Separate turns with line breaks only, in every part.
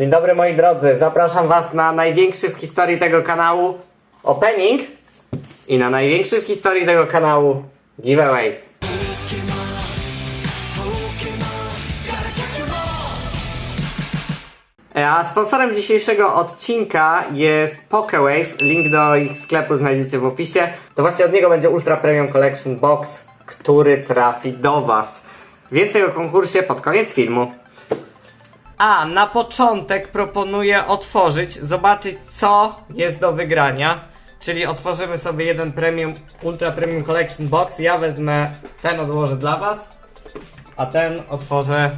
Dzień dobry moi drodzy, zapraszam was na największy w historii tego kanału opening i na największy w historii tego kanału giveaway. E, A sponsorem dzisiejszego odcinka jest Pokewave. Link do ich sklepu znajdziecie w opisie. To właśnie od niego będzie Ultra Premium Collection Box, który trafi do Was. Więcej o konkursie pod koniec filmu. A na początek proponuję otworzyć, zobaczyć co jest do wygrania. Czyli otworzymy sobie jeden premium, Ultra Premium Collection Box. Ja wezmę ten, odłożę dla Was, a ten otworzę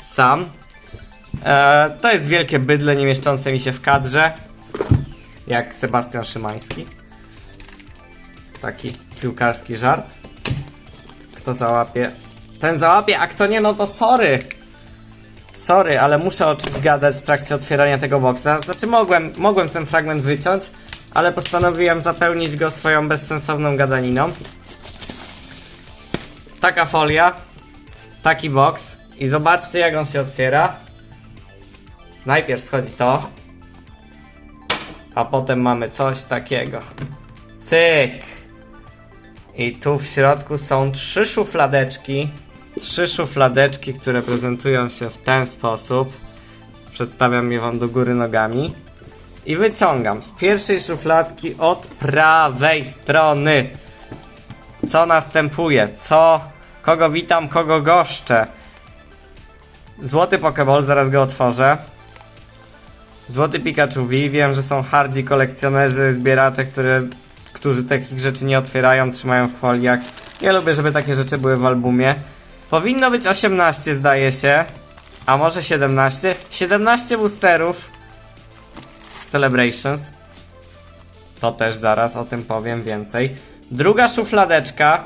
sam. E, to jest wielkie bydle, nie mieszczące mi się w kadrze. Jak Sebastian Szymański. Taki piłkarski żart. Kto załapie? Ten załapie, a kto nie, no to sorry. Sorry, ale muszę o czymś gadać w trakcie otwierania tego boksa. Znaczy mogłem, mogłem ten fragment wyciąć, ale postanowiłem zapełnić go swoją bezsensowną gadaniną. Taka folia, taki boks i zobaczcie jak on się otwiera. Najpierw schodzi to, a potem mamy coś takiego. Cyk! I tu w środku są trzy szufladeczki. Trzy szufladeczki, które prezentują się w ten sposób. Przedstawiam je wam do góry nogami. I wyciągam z pierwszej szufladki od prawej strony. Co następuje? Co? Kogo witam, kogo goszczę? Złoty Pokeball, zaraz go otworzę. Złoty Pikachu V, wiem, że są hardzi kolekcjonerzy, zbieracze, które, którzy takich rzeczy nie otwierają, trzymają w foliach. Ja lubię, żeby takie rzeczy były w albumie. Powinno być 18, zdaje się. A może 17? 17 boosterów Celebrations. To też zaraz o tym powiem więcej. Druga szufladeczka.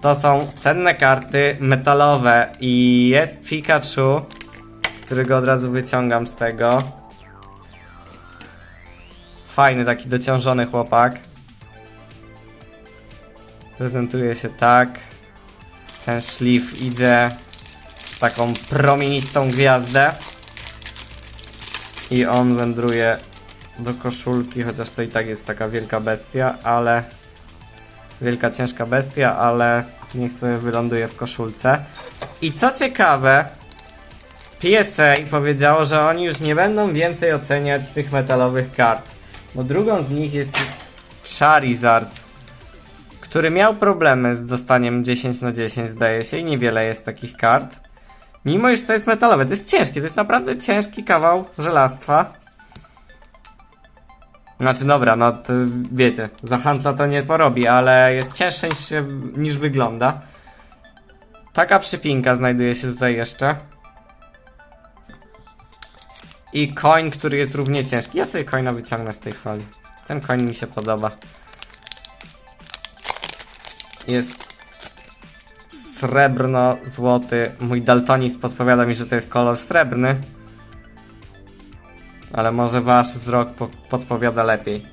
To są cenne karty metalowe i jest Pikachu, którego od razu wyciągam z tego. Fajny taki dociążony chłopak. Prezentuje się tak. Ten szlif idzie w taką promienistą gwiazdę. I on wędruje do koszulki, chociaż to i tak jest taka wielka bestia, ale wielka ciężka bestia, ale niech sobie wyląduje w koszulce. I co ciekawe, PSA powiedziało, że oni już nie będą więcej oceniać tych metalowych kart. Bo drugą z nich jest Charizard, który miał problemy z dostaniem 10 na 10 zdaje się i niewiele jest takich kart. Mimo iż to jest metalowe, to jest ciężkie, to jest naprawdę ciężki kawał żelastwa. Znaczy dobra, no to wiecie, za handla to nie porobi, ale jest cięższe niż, niż wygląda. Taka przypinka znajduje się tutaj jeszcze. I koń, który jest równie ciężki. Ja sobie koina wyciągnę z tej folii. Ten koń mi się podoba. Jest srebrno-złoty. Mój daltonizm podpowiada mi, że to jest kolor srebrny. Ale może wasz wzrok po podpowiada lepiej.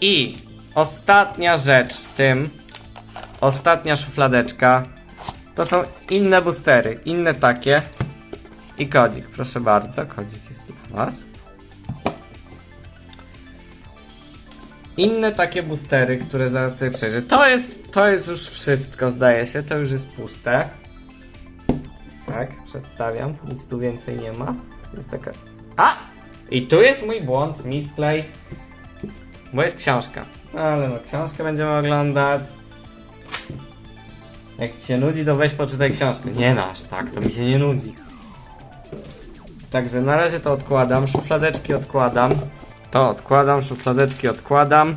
I ostatnia rzecz w tym, ostatnia szufladeczka, to są inne boostery, inne takie. I kodzik, proszę bardzo, kodzik jest dla was. Inne takie boostery, które zaraz sobie przejrzę. To jest, to jest już wszystko, zdaje się, to już jest puste. Tak, przedstawiam, nic tu więcej nie ma. Jest taka... A! I tu jest mój błąd, misplay. Bo jest książka. Ale no, książkę będziemy oglądać. Jak ci się nudzi, to weź poczytaj książkę. Nie no, aż tak, to mi się nie nudzi. Także na razie to odkładam, szufladeczki odkładam. To odkładam, szufladeczki odkładam.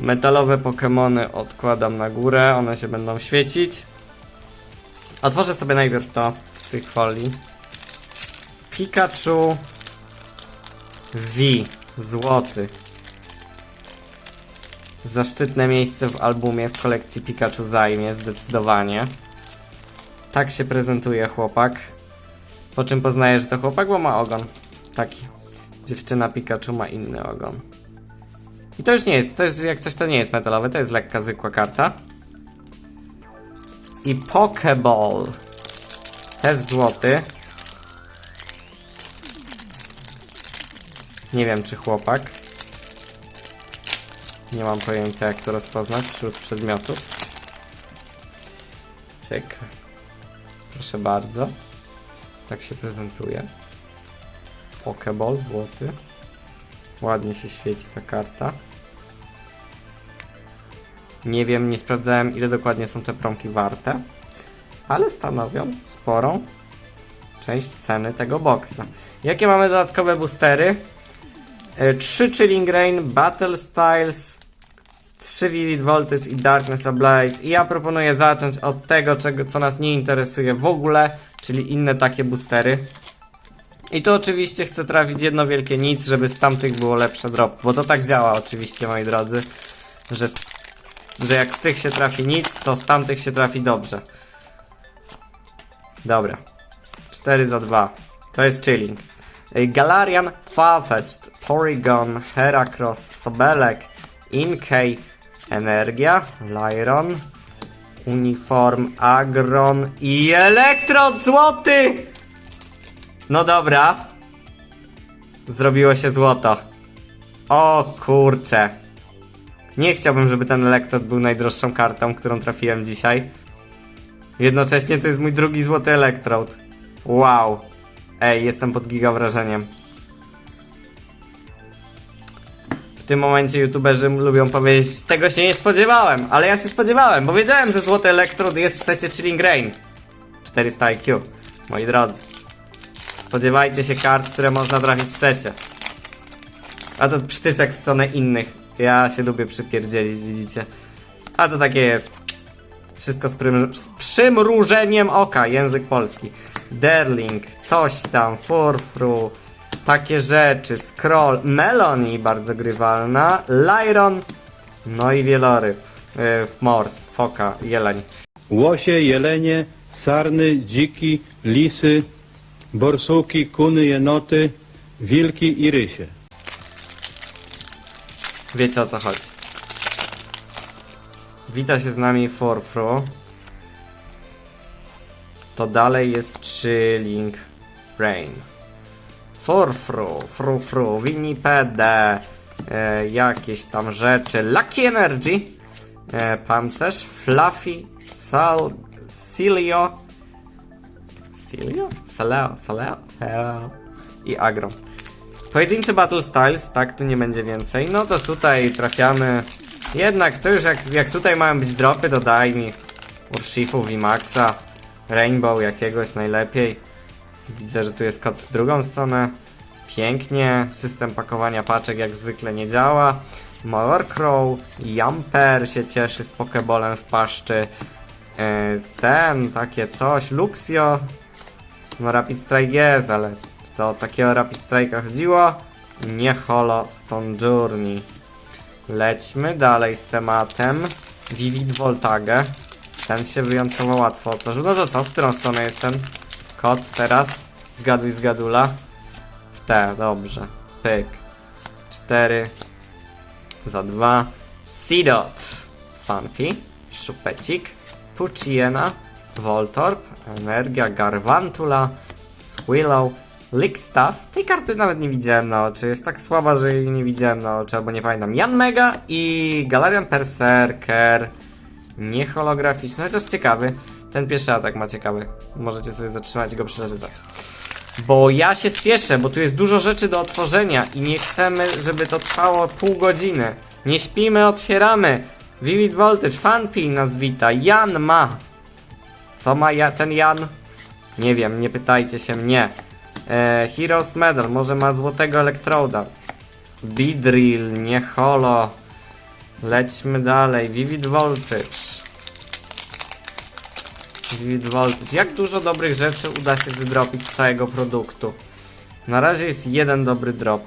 Metalowe Pokémony odkładam na górę, one się będą świecić. Otworzę sobie najpierw to z tych folii. Pikachu V, złoty. Zaszczytne miejsce w albumie w kolekcji Pikachu zajmie, zdecydowanie. Tak się prezentuje chłopak. Po czym poznaję, że to chłopak, bo ma ogon. Taki. Dziewczyna Pikachu ma inny ogon. I to już nie jest, to jest jak coś to nie jest metalowe, to jest lekka, zwykła karta. I Pokeball. Też złoty. Nie wiem, czy chłopak. Nie mam pojęcia, jak to rozpoznać wśród przedmiotów. Cyk. Proszę bardzo. Tak się prezentuje. Pokeball złoty. Ładnie się świeci ta karta. Nie wiem, nie sprawdzałem ile dokładnie są te promki warte, ale stanowią sporą część ceny tego boxa. Jakie mamy dodatkowe boostery? 3 Chilling Rain, Battle Styles, 3 Vivid Voltage i Darkness Ablaze. I ja proponuję zacząć od tego, czego, co nas nie interesuje w ogóle, czyli inne takie boostery. I tu oczywiście chcę trafić jedno wielkie nic, żeby z tamtych było lepsze drop, bo to tak działa oczywiście, moi drodzy, że, że jak z tych się trafi nic, to z tamtych się trafi dobrze. Dobra. 4 za 2. To jest chilling. Ej, Galarian, Farfetch'd, Porygon, Heracross, Sobelek, Inkay, Energia, Lyron, Uniform, Agron i Elektrod Złoty! No dobra. Zrobiło się złoto. O kurcze. Nie chciałbym, żeby ten Elektrod był najdroższą kartą, którą trafiłem dzisiaj. Jednocześnie to jest mój drugi złoty Elektrod. Wow. Ej, jestem pod giga wrażeniem. W tym momencie youtuberzy lubią powiedzieć, tego się nie spodziewałem, ale ja się spodziewałem, bo wiedziałem, że złoty Elektrod jest w secie Chilling Rain. 400 IQ, moi drodzy. Spodziewajcie się kart, które można trafić w secie. A to przytyczek w stronę innych. Ja się lubię przypierdzielić, widzicie. A to takie jest. Wszystko z, prym, z przymrużeniem oka, język polski. Derling, coś tam, Furfru, takie rzeczy, Scroll, Meloni bardzo grywalna, Lyron, no i wieloryb, yy, Mors, Foka, Jeleń.
Łosie, jelenie, sarny, dziki, lisy, borsuki, kuny, jenoty, wilki i rysie.
Wiecie o co chodzi. Wita się z nami Forfru. To dalej jest Chilling Rain. Forfru, fru fru, Winnipede, e, jakieś tam rzeczy, Lucky Energy, e, pancerz, Fluffy, Sal, Silio, Silio? Saleo, Saleo, i Agro. Pojedynczy Battle Styles, tak, tu nie będzie więcej. No to tutaj trafiamy. Jednak to już jak, jak tutaj mają być dropy, to daj mi Urshifu, VMAXa, Rainbow jakiegoś najlepiej. Widzę, że tu jest kod w drugą stronę. Pięknie. System pakowania paczek jak zwykle nie działa. Crow, Jumper się cieszy z Pokeballem w paszczy. Yy, Ten, takie coś. Luxio. No Rapid Strike jest, ale czy to o takiego Rapid Strike'a chodziło? Nie holo Stone Journey. Lećmy dalej z tematem. Vivid Voltage. Ten się wyjątkowo łatwo otworzył. No to co? W którą stronę jest ten kod teraz? Zgaduj zgadula. W te, dobrze. Pyk. 4 za 2. Seedot. Funky. Szupecik. Pucciena. Voltorb. Energia. Garvantula. Swillow. Lickstaff. Tej karty nawet nie widziałem na oczy. Jest tak słaba, że jej nie widziałem na oczy, albo nie pamiętam. Jan Mega i Galarian Berserker. Nie holograficzny, chociaż ciekawy. Ten pierwszy atak ma ciekawy. Możecie sobie zatrzymać i go przeczytać. Bo ja się spieszę, bo tu jest dużo rzeczy do otworzenia i nie chcemy, żeby to trwało pół godziny. Nie śpimy, otwieramy. Vivid Voltage, Fanpin nas wita. Jan ma. Co ma ja, ten Jan? Nie wiem, nie pytajcie się mnie. E, Heroes Medal, może ma złotego elektroda. Bidrill, nie holo. Lećmy dalej. Vivid Voltage. Vivid Voltage. Jak dużo dobrych rzeczy uda się wydropić z całego produktu? Na razie jest jeden dobry drop.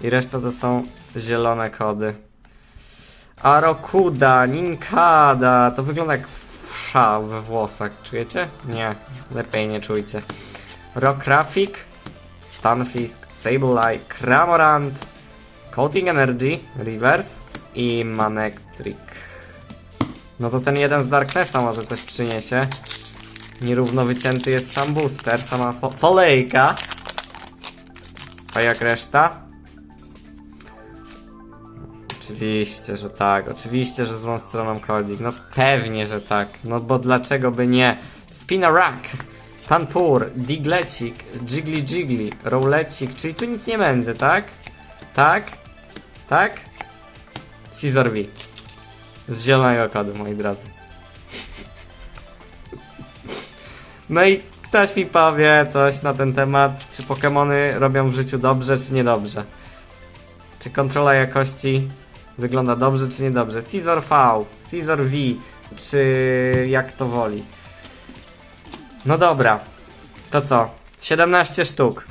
I reszta to są zielone kody. Arokuda, Ninkada. To wygląda jak wsza we włosach. Czujecie? Nie. Lepiej nie czujcie. Rockraffic, Stunfisk, Sableye, Cramorant, Coating Energy, Reverse i Manectric. No to ten jeden z Darknessa może coś przyniesie. Nierówno wycięty jest sam booster, sama fo folejka. A jak reszta? Oczywiście, że tak. Oczywiście, że złą stroną kodzik. No pewnie, że tak. No bo dlaczego by nie? Spinarak, Panpur, Diglecik, Jiggly Jiggly, Rowlecik, czyli tu nic nie będzie, tak? Tak? Tak? Scissor V. Z zielonego kodu, moi drodzy. No i ktoś mi powie coś na ten temat, czy Pokémony robią w życiu dobrze, czy niedobrze. Czy kontrola jakości wygląda dobrze, czy niedobrze. Scissor V, Scissor V, czy jak to woli. No dobra, to co? 17 sztuk.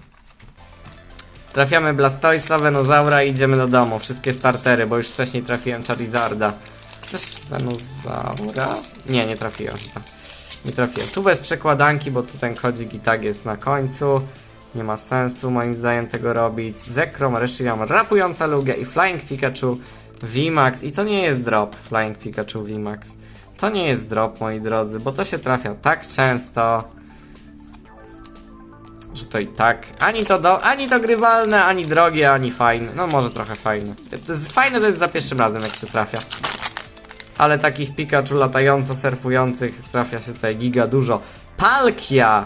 Trafiamy Blastoisa, Venusaura i idziemy do domu. Wszystkie startery, bo już wcześniej trafiłem Charizarda. Chcesz Venusaura? Nie, nie trafiłem. Nie trafiłem. Tu bez przekładanki, bo tu ten kodzik i tak jest na końcu. Nie ma sensu moim zdaniem tego robić. Zekrom, Reshiram, Rapująca Lugia i Flying Pikachu VMAX. I to nie jest drop Flying Pikachu VMAX. To nie jest drop, moi drodzy, bo to się trafia tak często, że to i tak ani to, do, ani to grywalne, ani drogie, ani fajne. No może trochę fajne. Fajne to jest za pierwszym razem, jak się trafia. Ale takich Pikachu latająco surfujących trafia się tutaj giga dużo. Palkia,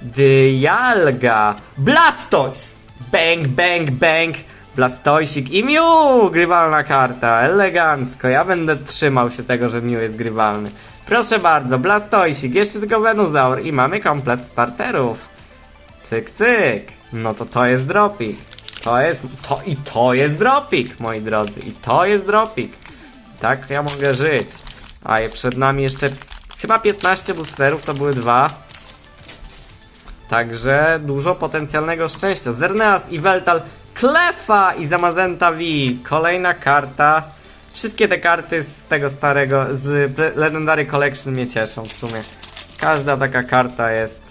Dialga, Blastoise, Bang, bang, bang, Blastoisik i Mew! Grywalna karta, elegancko. Ja będę trzymał się tego, że Mew jest grywalny. Proszę bardzo, Blastoisik, jeszcze tylko Venusaur i mamy komplet starterów. Cyk, cyk. No to to jest dropik. To jest, to i to jest dropik, moi drodzy. I to jest dropik. Tak ja mogę żyć. A przed nami jeszcze chyba 15 boosterów, to były dwa. Także dużo potencjalnego szczęścia. Zerneas i Weltal, Klefa i Zamazenta V. Kolejna karta. Wszystkie te karty z tego starego, z Legendary Collection mnie cieszą w sumie. Każda taka karta jest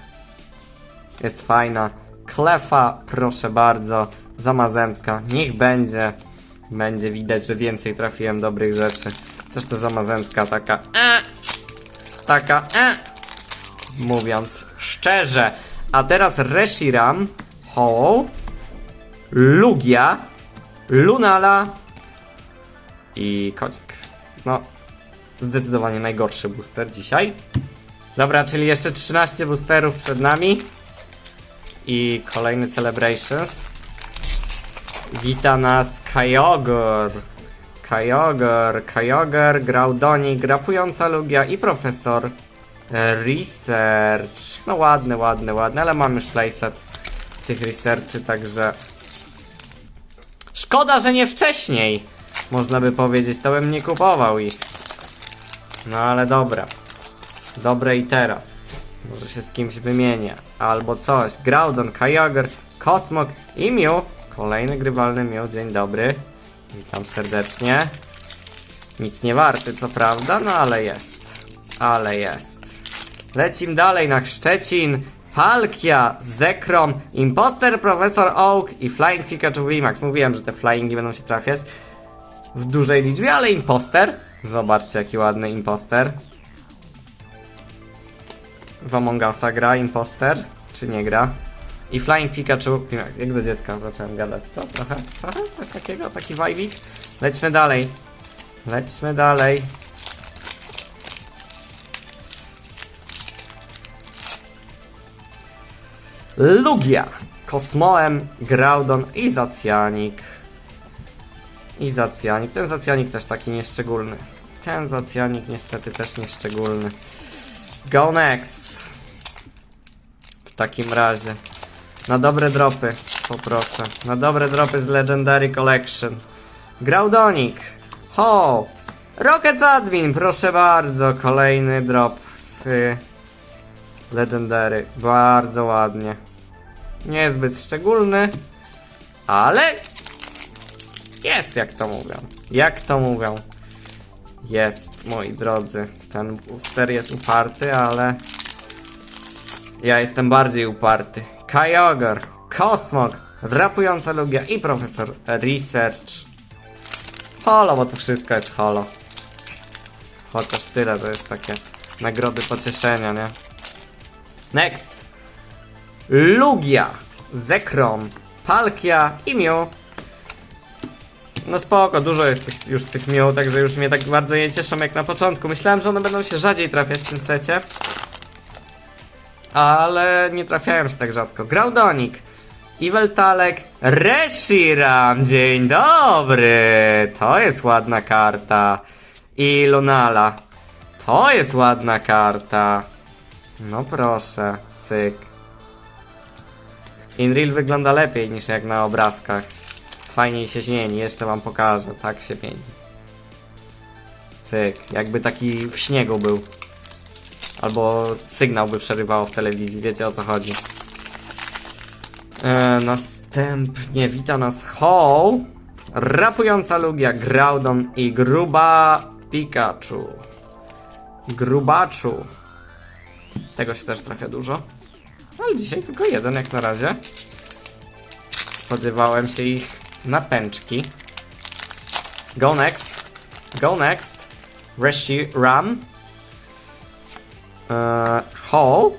jest fajna. Klefa, proszę bardzo. Zamazentka, niech będzie. Będzie widać, że więcej trafiłem dobrych rzeczy. Coś to zamazentka taka. E, taka. E, mówiąc szczerze. A teraz Reshiram, Ho, Lugia, Lunala i Kodzik. No, zdecydowanie najgorszy booster dzisiaj. Dobra, czyli jeszcze 13 boosterów przed nami. I kolejny Celebrations. Wita nas Kyogre. Kyogre, Kyogre, Groudoni, Grapująca Lugia i Profesor Research. No ładny, ładny, ładny, ale mam już playset tych researchy, także... Szkoda, że nie wcześniej! Można by powiedzieć, to bym nie kupował ich. No ale dobra. Dobre i teraz. Może się z kimś wymienię. Albo coś. Groudon, Kyogre, Kosmok i Mew. Kolejny grywalny Mew. Dzień dobry. Witam serdecznie. Nic nie warty, co prawda, no ale jest. Ale jest. Lecim dalej na Szczecin. Palkia, Zekrom, Imposter, Professor Oak i Flying Pikachu VMAX. Mówiłem, że te flyingi będą się trafiać w dużej liczbie, ale Imposter. Zobaczcie, jaki ładny Imposter. W Among Usa gra Imposter, czy nie gra? I Flying Pikachu, jak do dziecka zacząłem gadać, co? Trochę? Trochę? Coś takiego? Taki vibik? Lećmy dalej. Lećmy dalej. Lugia, Kosmoem, Groudon i Zacjanik. I Zacjanik. Ten Zacjanik też taki nieszczególny. Ten Zacjanik niestety też nieszczególny. Go next. W takim razie. Na dobre dropy, poproszę. Na dobre dropy z Legendary Collection. Graudonik. Ho! Rocket Admin, proszę bardzo. Kolejny drop z Legendary. Bardzo ładnie. Niezbyt szczególny, ale jest, jak to mówią. Jak to mówią. Jest, moi drodzy. Ten booster jest uparty, ale ja jestem bardziej uparty. Kyogre, Kosmog, Rapująca Lugia i Profesor Research. Holo, bo to wszystko jest holo. Chociaż tyle, to jest takie nagrody pocieszenia, nie? Next. Lugia, Zekrom, Palkia i Mew. No spoko, dużo jest tych, już tych Mew, także już mnie tak bardzo nie cieszą jak na początku. Myślałem, że one będą się rzadziej trafiać w tym secie. Ale nie trafiają się tak rzadko. Groudonic, Iweltalek, Reshiram, dzień dobry! To jest ładna karta. I Lunala. To jest ładna karta. No proszę, cyk. InReal wygląda lepiej niż jak na obrazkach. Fajniej się zmieni, jeszcze wam pokażę, tak się mieni. Cyk, jakby taki w śniegu był. Albo sygnał by przerywało w telewizji, wiecie o co chodzi. E, następnie wita nas Ho, rapująca Lugia, Groudon i gruba Pikachu. Grubaczu. Tego się też trafia dużo. Ale dzisiaj tylko jeden jak na razie. Spodziewałem się ich na pęczki. Go next. Go next. Reshi Ram. Eee, Ho.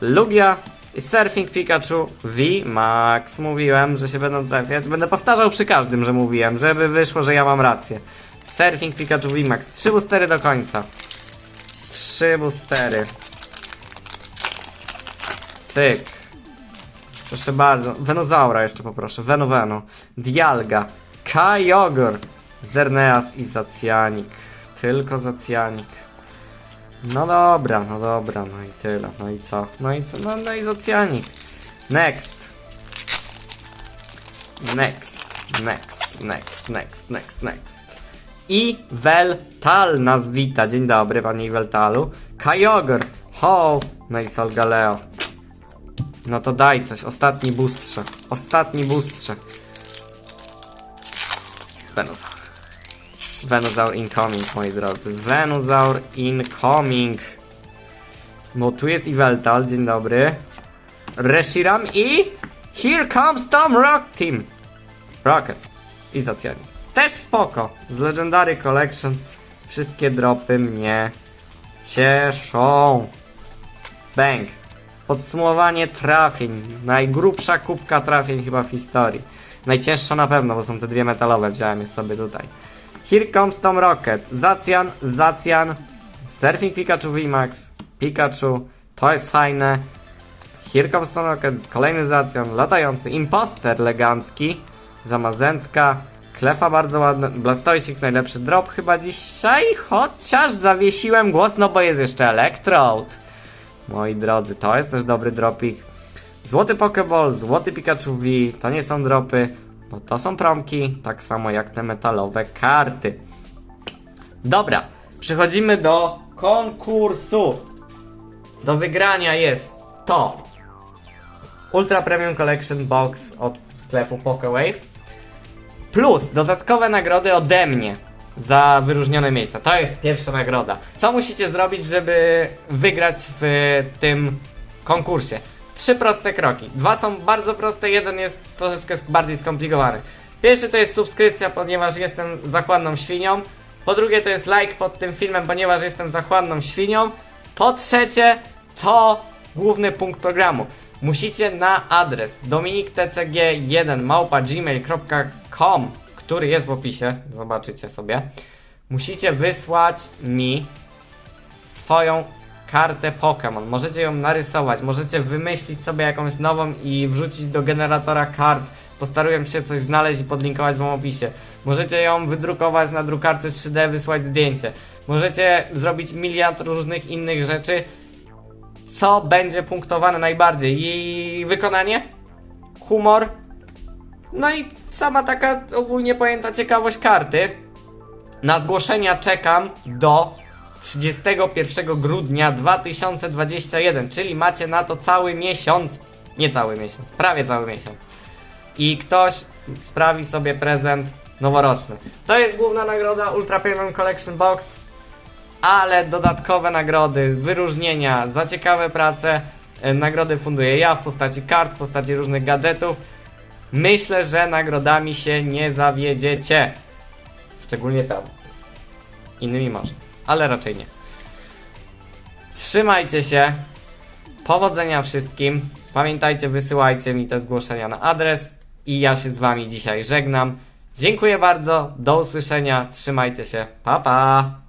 Lugia. I Surfing Pikachu V Max. Mówiłem, że się będą trafiać. Będę powtarzał przy każdym, że mówiłem, żeby wyszło, że ja mam rację. Surfing Pikachu V Max. Trzy boostery do końca. Trzy boostery. Cyk. Proszę bardzo. Venozaura jeszcze poproszę. Venoveno. Dialga. Kyogre. Zerneas i Zacjanik. Tylko Zacjanik. No dobra, no dobra, no i tyle. No i co? No i co? No, no i Zacjanik. Next. Next. Next. Next. Next. Next. Next. I Weltal nas wita. Dzień dobry, panie Weltalu. Kyogre. Ho. No i Solgaleo. No to daj coś. Ostatni boostrze. Ostatni boostrze. Venusaur. Venusaur incoming, moi drodzy. Venusaur incoming. No tu jest Iveltal, dzień dobry. Reshiram i... Here comes Tom Rock Team. Rocket. I Zacjani. Też spoko. Z Legendary Collection wszystkie dropy mnie cieszą. Bang. Podsumowanie trafień. Najgrubsza kubka trafień chyba w historii. Najcięższa na pewno, bo są te dwie metalowe, wziąłem je sobie tutaj. Here comes Tom Rocket. Zacjan, Zacjan. Surfing Pikachu VMAX. Pikachu. To jest fajne. Here comes Tom Rocket. Kolejny Zacjan. Latający. Imposter elegancki. Zamazentka. Klefa bardzo ładna. Blastoisik najlepszy drop chyba dzisiaj. Chociaż zawiesiłem głos, no bo jest jeszcze Electrode. Moi drodzy, to jest też dobry dropik. Złoty Pokéball, złoty Pikachu V, to nie są dropy, bo to są promki, tak samo jak te metalowe karty. Dobra, przechodzimy do konkursu. Do wygrania jest to Ultra Premium Collection Box od sklepu PokeWave plus dodatkowe nagrody ode mnie za wyróżnione miejsca. To jest pierwsza nagroda. Co musicie zrobić, żeby wygrać w tym konkursie? Trzy proste kroki. Dwa są bardzo proste, jeden jest troszeczkę bardziej skomplikowany. Pierwszy to jest subskrypcja, ponieważ jestem zachłanną świnią. Po drugie to jest like pod tym filmem, ponieważ jestem zachłanną świnią. Po trzecie to główny punkt programu. Musicie na adres dominiktcg1 małpa gmail.com, który jest w opisie, zobaczycie sobie. Musicie wysłać mi swoją kartę Pokémon. Możecie ją narysować, możecie wymyślić sobie jakąś nową i wrzucić do generatora kart. Postaruję się coś znaleźć i podlinkować wam w opisie. Możecie ją wydrukować na drukarce 3D, wysłać zdjęcie. Możecie zrobić miliard różnych innych rzeczy. Co będzie punktowane najbardziej? Jej wykonanie? Humor? No i sama taka ogólnie pojęta ciekawość karty. Na zgłoszenia czekam do 31 grudnia 2021, czyli macie na to cały miesiąc, nie cały miesiąc, prawie cały miesiąc. I ktoś sprawi sobie prezent noworoczny. To jest główna nagroda Ultra Premium Collection Box, ale dodatkowe nagrody, wyróżnienia za ciekawe prace, e, nagrody funduję ja w postaci kart, w postaci różnych gadżetów. Myślę, że nagrodami się nie zawiedziecie. Szczególnie tam. Innymi może, ale raczej nie. Trzymajcie się. Powodzenia wszystkim. Pamiętajcie, wysyłajcie mi te zgłoszenia na adres. I ja się z wami dzisiaj żegnam. Dziękuję bardzo, do usłyszenia, trzymajcie się, pa pa!